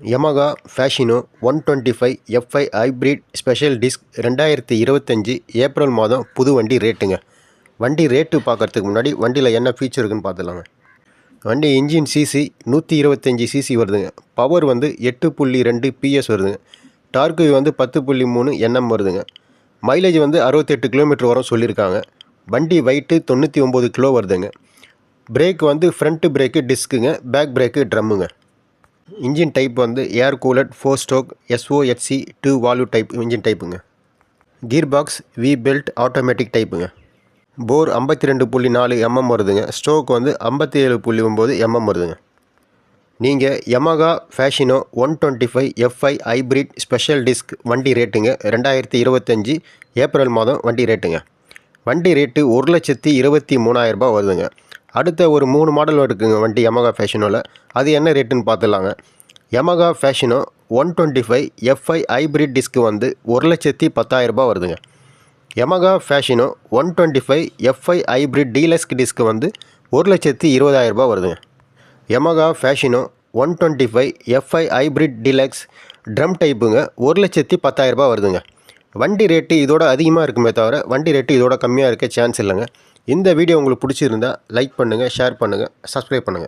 Yamaha Fascino one twenty five FI hybrid special disc ரெண்டாயிரத்தி இருபத்தஞ்சி April மாதம் புது வண்டி ரேட்டுங்க வண்டி ரேட்டு பார்க்கறதுக்கு முன்னாடி வண்டியில் என்ன ஃபீச்சர் இருக்குன்னு பார்த்துலாங்க வண்டி இன்ஜின் சிசி நூற்றி இருபத்தஞ்சி சிசி வருதுங்க. பவர் வந்து எட்டு புள்ளி ரெண்டு பிஎஸ் வருதுங்க. டார்க்கு வந்து பத்து புள்ளி மூணு என்எம் வருதுங்க. மைலேஜ் வந்து அறுபத்தெட்டு கிலோமீட்டர் வரும் சொல்லியிருக்காங்க. வண்டி வெயிட்டு தொண்ணூற்றி ஒம்பது கிலோ வருதுங்க. பிரேக் வந்து ஃப்ரண்ட்டு பிரேக்கு டிஸ்க்குங்க பேக் பிரேக்கு ட்ரம்முங்க இன்ஜின் டைப் வந்து air cooled four stroke SOHC two valve type engine டைப்புங்க. Gear box V belt automatic டைப்புங்க. Bore ஐம்பத்தி ரெண்டு புள்ளி நாலு எம்எம் வருதுங்க. ஸ்டோக் வந்து ஐம்பத்தி ஏழு புள்ளி ஒம்பது எம்எம் வருதுங்க. நீங்கள் Yamaha Fascino one twenty five FI hybrid special disc வண்டி ரேட்டுங்க ரெண்டாயிரத்தி இருபத்தஞ்சி ஏப்ரல் மாதம் வண்டி ரேட்டுங்க. வண்டி ரேட்டு ஒரு லட்சத்தி இருபத்தி மூணாயிரரூபா வருதுங்க. அடுத்த ஒரு மூணு மாடல் இருக்குங்க வண்டி யமகா ஃபேஷனோவில் அது என்ன ரேட்டுன்னு பார்த்துலாங்க Yamaha Fascino one twenty five FI hybrid disc வந்து ஒரு லட்சத்தி பத்தாயிரரூபா வருதுங்க. Yamaha Fascino one twenty five FI hybrid deluxe disc வந்து ஒரு லட்சத்தி இருபதாயிரரூபா வருதுங்க. Yamaha Fascino one twenty five FI hybrid deluxe drum டைப்புங்க ஒரு லட்சத்தி பத்தாயிரரூபா வருதுங்க. வண்டி ரேட்டு இதோட அதிகமாக இருக்குமே தவிர வண்டி ரேட்டு இதோட கம்மியாக இருக்க சான்ஸ் இல்லைங்க. இந்த வீடியோ உங்களுக்கு பிடிச்சிருந்தா லைக் பண்ணுங்கள் ஷேர் பண்ணுங்கள் சப்ஸ்கிரைப் பண்ணுங்கள்